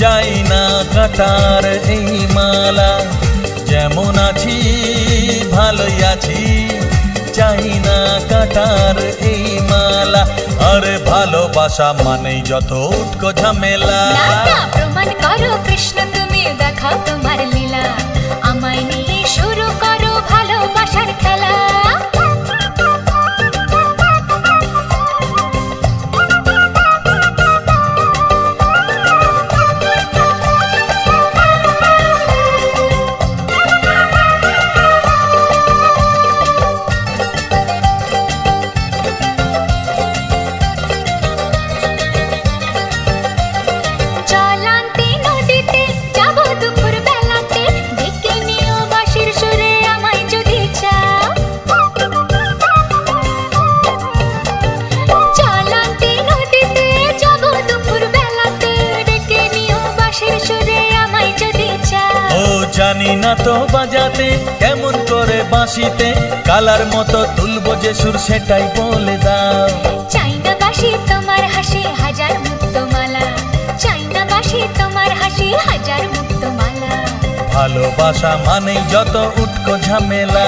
চাই না কাটার এই মালা। যেমন আছি, ভালোই আছি চাই না কাটার এই মালা। আরে ভালোবাসা মানেই যত উটকো ঝামেলা। প্রমাণ করো কৃষ্ণ, তুমি দেখাও তোমার জানি না তো বাজাতে কেমন করে বাঁশিতে কালার মতো তুলবো যে সুর সেটাই বলে দাও। চাই না বাসি তোমার হাসি হাজার মুক্তমালা। চাই না বাসি তোমার হাসি হাজার মুক্তমালা। ভালোবাসা মানেই যত উটকো ঝামেলা।